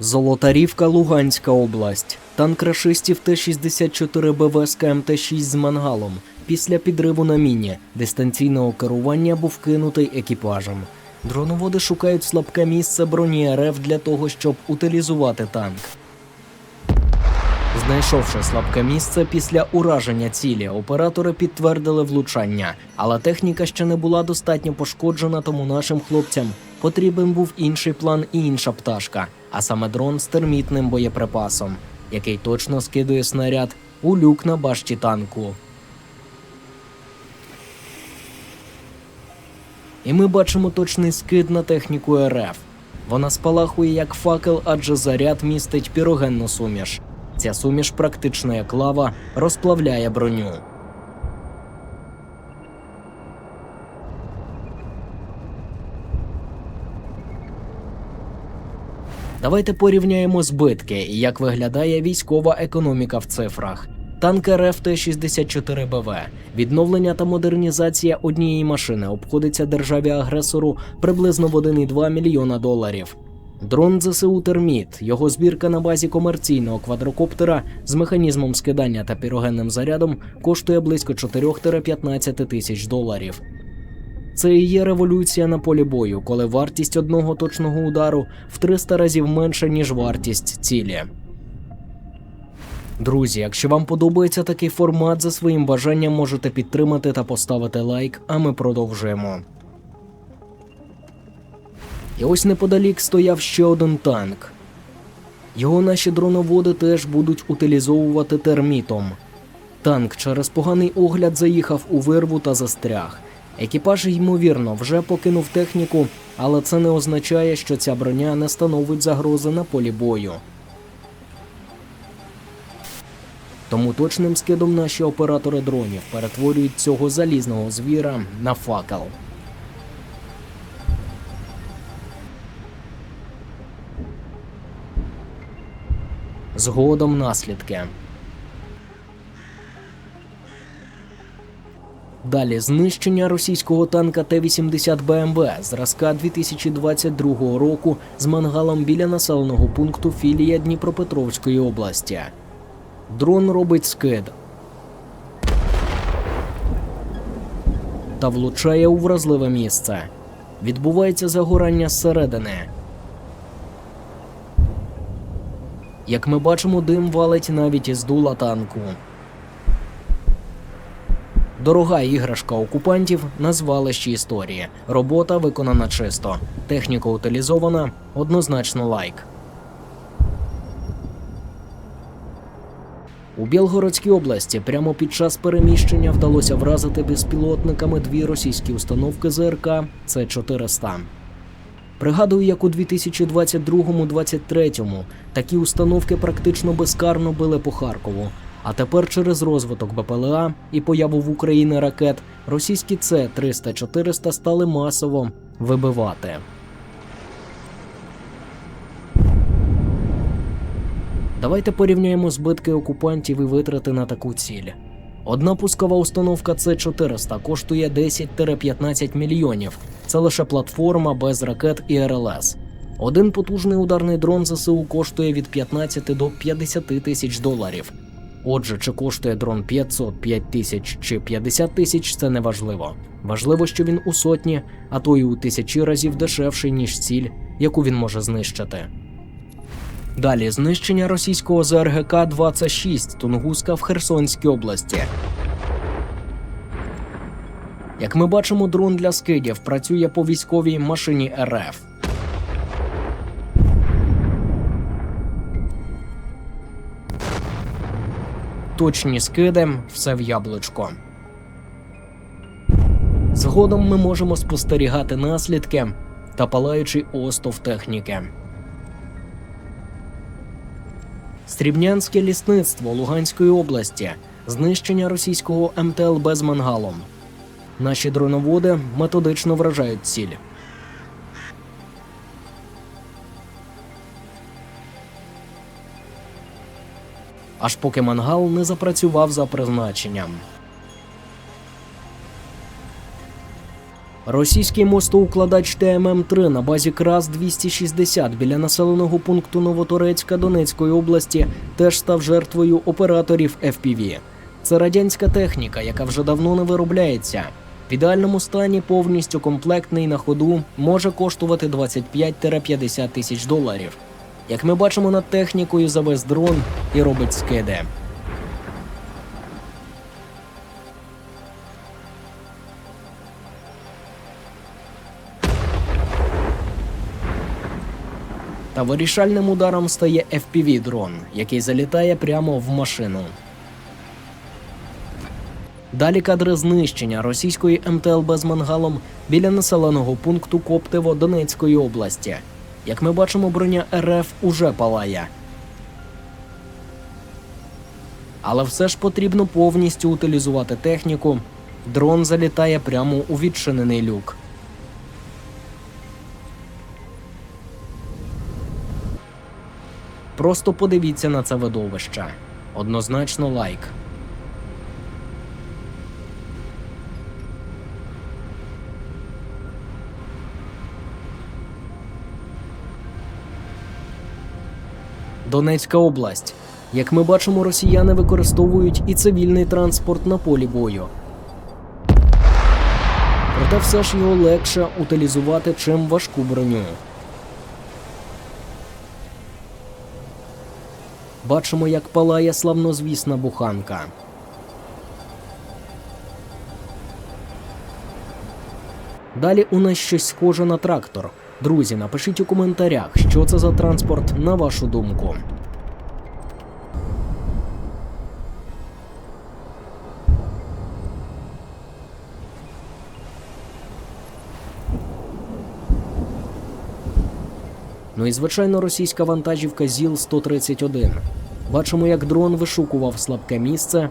Золотарівка, Луганська область. Танк рашистів Т-64БВ з КМТ-6 з мангалом. Після підриву на міні дистанційного керування був кинутий екіпажем. Дроноводи шукають слабке місце броні РФ для того, щоб утилізувати танк. Знайшовши слабке місце після ураження цілі, оператори підтвердили влучання, але техніка ще не була достатньо пошкоджена, тому нашим хлопцям потрібен був інший план і інша пташка, а саме дрон з термітним боєприпасом, який точно скидує снаряд у люк на башті танку. І ми бачимо точний скид на техніку РФ. Вона спалахує як факел, адже заряд містить пірогенну суміш. Ця суміш, практично як лава, розплавляє броню. Давайте порівняємо збитки і як виглядає військова економіка в цифрах. Танк РФ Т-64БВ. Відновлення та модернізація однієї машини обходиться державі-агресору приблизно в 1,2 мільйона доларів. Дрон ЗСУ Терміт. Його збірка на базі комерційного квадрокоптера з механізмом скидання та пірогенним зарядом коштує близько 4-15 тисяч доларів. Це і є революція на полі бою, коли вартість одного точного удару в 300 разів менша, ніж вартість цілі. Друзі, якщо вам подобається такий формат, за своїм бажанням можете підтримати та поставити лайк, а ми продовжуємо. І ось неподалік стояв ще один танк. Його наші дроноводи теж будуть утилізовувати термітом. Танк через поганий огляд заїхав у вирву та застряг. Екіпаж, ймовірно, вже покинув техніку, але це не означає, що ця броня не становить загрози на полі бою. Тому точним скидом наші оператори дронів перетворюють цього залізного звіра на факел. Згодом наслідки. Далі знищення російського танка Т-80 БМВ зразка 2022 року з мангалом біля населеного пункту філія Дніпропетровської області. Дрон робить скид та влучає у вразливе місце. Відбувається загорання зсередини. Як ми бачимо, дим валить навіть із дула танку. Дорога іграшка окупантів на звалищі історії. Робота виконана чисто. Техніка утилізована, однозначно лайк. У Білгородській області прямо під час переміщення вдалося вразити безпілотниками дві російські установки ЗРК С-400. Пригадую, як у 2022-2023 такі установки практично безкарно били по Харкову. А тепер через розвиток БПЛА і появу в Україні ракет російські С-300-400 стали масово вибивати. Давайте порівняємо збитки окупантів і витрати на таку ціль. Одна пускова установка С-400 коштує 10-15 мільйонів. Це лише платформа без ракет і РЛС. Один потужний ударний дрон ЗСУ коштує від 15 до 50 тисяч доларів. Отже, чи коштує дрон 500, 5 тисяч чи 50 тисяч, це не важливо. Важливо, що він у сотні, а то й у тисячі разів дешевший, ніж ціль, яку він може знищити. Далі знищення російського ЗРГК 26 Тунгуска в Херсонській області. Як ми бачимо, дрон для скидів працює по військовій машині РФ. Точні скиди, все в яблучко. Згодом ми можемо спостерігати наслідки та палаючий остов техніки. Стрібнянське лісництво Луганської області, знищення російського МТЛБ з мангалом. Наші дроноводи методично вражають ціль. Аж поки мангал не запрацював за призначенням. Російський мостоукладач ТММ-3 на базі КРАС 260 біля населеного пункту Новоторецька Донецької області теж став жертвою операторів FPV. Це радянська техніка, яка вже давно не виробляється. В ідеальному стані повністю комплектний на ходу може коштувати 25-50 тисяч доларів. Як ми бачимо над технікою завез дрон і робить скиди. Та вирішальним ударом стає FPV-дрон, який залітає прямо в машину. Далі кадри знищення російської МТЛБ з мангалом біля населеного пункту Коптево Донецької області. Як ми бачимо, броня РФ уже палає. Але все ж потрібно повністю утилізувати техніку. Дрон залітає прямо у відчинений люк. Просто подивіться на це видовище. Однозначно лайк. Донецька область. Як ми бачимо, росіяни використовують і цивільний транспорт на полі бою. Проте все ж його легше утилізувати, чим важку броню. Бачимо, як палає славнозвісна буханка. Далі у нас щось схоже на трактор. Друзі, напишіть у коментарях, що це за транспорт, на вашу думку. Ну і звичайно російська вантажівка ЗІЛ-131. Бачимо, як дрон вишукував слабке місце.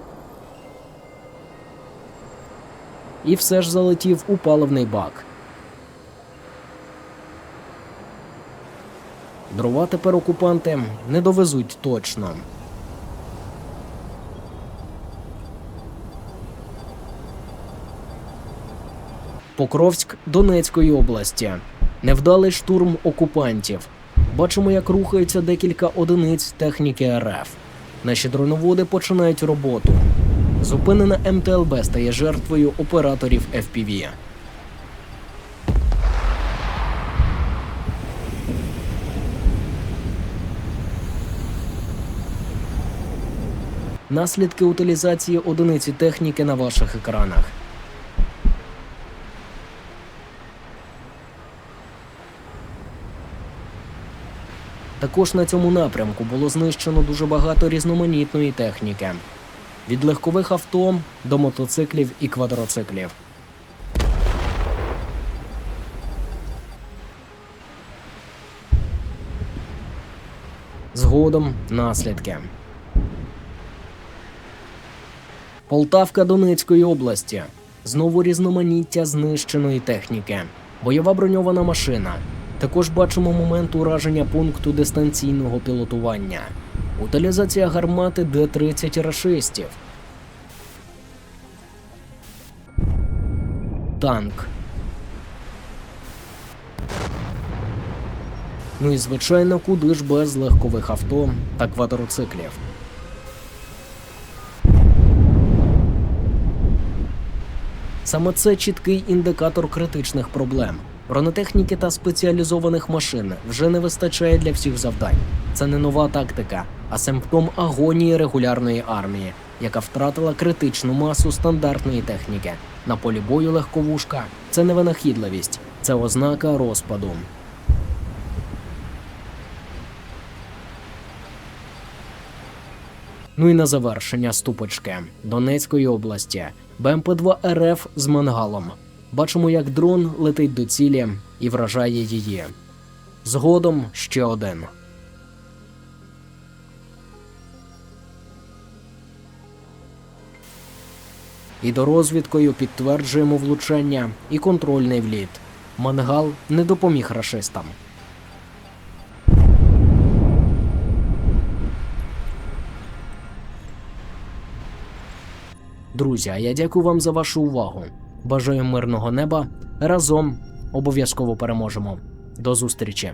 І все ж залетів у паливний бак. Дрова тепер окупанти не довезуть точно. Покровськ Донецької області. Невдалий штурм окупантів. Бачимо, як рухаються декілька одиниць техніки РФ. Наші дроноводи починають роботу. Зупинена МТЛБ стає жертвою операторів FPV. Наслідки утилізації одиниці техніки на ваших екранах. Також на цьому напрямку було знищено дуже багато різноманітної техніки. Від легкових авто до мотоциклів і квадроциклів. Згодом наслідки. Полтавка Донецької області. Знову різноманіття знищеної техніки. Бойова броньована машина. Також бачимо момент ураження пункту дистанційного пілотування. Утилізація гармати Д-30 рашистів. Танк. Ну і звичайно, куди ж без легкових авто та квадроциклів. Саме це чіткий індикатор критичних проблем. Бронетехніки та спеціалізованих машин вже не вистачає для всіх завдань. Це не нова тактика, а симптом агонії регулярної армії, яка втратила критичну масу стандартної техніки. На полі бою легковушка це не винахідливість, це ознака розпаду. Ну і на завершення ступочки Донецької області. БМП-2 РФ з мангалом. Бачимо, як дрон летить до цілі і вражає її. Згодом ще один. І дорозвідкою підтверджуємо влучання і контрольний вліт. Мангал не допоміг рашистам. Друзі, а я дякую вам за вашу увагу. Бажаю мирного неба. Разом обов'язково переможемо. До зустрічі!